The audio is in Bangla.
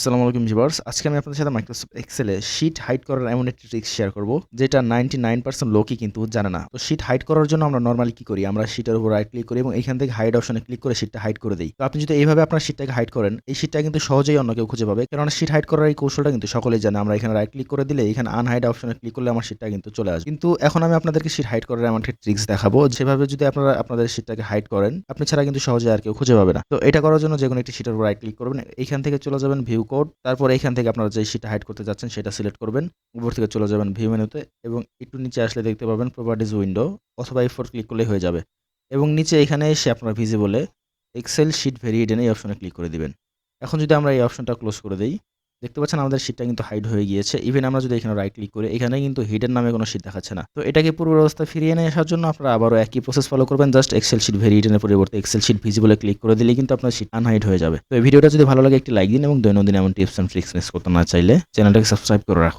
আসসালামু আলাইকুম ভিউয়ার্স। আজকে আমি আপনাদের সাথে মাইক্রোসফট এক্সেলে শিট হাইড করার এমন একটি ট্রিক্স শেয়ার করব, যেটা নাইনটি নাইন পার্সেন্ট লোকই কিন্তু জানে না। তো শিট হাইড করার জন্য আমরা নর্মালি কি করি? আমরা শিটের উপর রাইট ক্লিক করি এবং এখান থেকে হাইড অপশনে ক্লিক করে শিটটা হাইড করে দিই। তো আপনি যদি এইভাবে আপনার শিটটাকে হাইড করেন, এই শিটটা কিন্তু সহজেই অন্য কেউ খুঁজে পাবে। কারণ শিট হাইড করার এই কৌশলটা কিন্তু সকলেই জানে। আমরা এখানে রাইট ক্লিক করে দিলে এখানে আনহাইড অপশনে ক্লিক করলে আমার শিটটা কিন্তু চলে আসবে। কিন্তু এখন আমি আপনাদেরকে শিট হাইড করার এমন একটা ট্রিক্স দেখাবো, যেভাবে যদি আপনারা আপনাদের শিটটাকে হাইড করেন, আপনি ছাড়া কিন্তু সহজে আর কেউ খুঁজে পাবে না। তো এটা করার জন্য যে কোনো একটি শিটের উপর রাইট ক্লিক করবেন। এখান থেকে চলে যাবেন ভিউ কোড। তারপর এখান থেকে আপনারা যে শিটটা হাইড করতে যাচ্ছেন, সেটা সিলেক্ট করবেন। উপর থেকে চলে যাবেন ভিউ মেনুতে এবং একটু নিচে আসলে দেখতে পাবেন প্রপার্টিজ উইন্ডো অথবা এই ফোর ক্লিক করলে হয়ে যাবে। এবং নিচে এখানে এসে আপনারা ভিজিবলে এক্সেল শিট ভেরিয়েডেন এই অপশনে ক্লিক করে দিবেন। এখন যদি আমরা এই অপশনটা ক্লোজ করে দিই দেখতে পাচ্ছেন আমাদের শীটটা কিন্তু হাইড হয়ে গিয়েছে। ইভেন আমরা যদি এখানে রাইট ক্লিক করি এখানে কিন্তু হিডের নামে কোনো শিট দেখাচ্ছে না। তো এটাকে পূর্ব অবস্থা ফিরিয়ে নিয়ে আসার জন্য আপনারা আবারও একই প্রসেস ফলো করবেন। জাস্ট এক্সেল শীট ভেরিয়েডেনের পরিবর্তে এক্সেল শীট ভিজিবলে ক্লিক করে দিলে কিন্তু আপনার শীট আনহাইড হয়ে যাবে। তো এই ভিডিওটা যদি ভালো লাগে, একটি লাইক দিন এবং দৈনন্দিন এমন টিপস অ্যান্ড ট্রিক্স মিস করতে না চাইলে চ্যানেলটাকে সাবস্ক্রাইব করে রাখুন।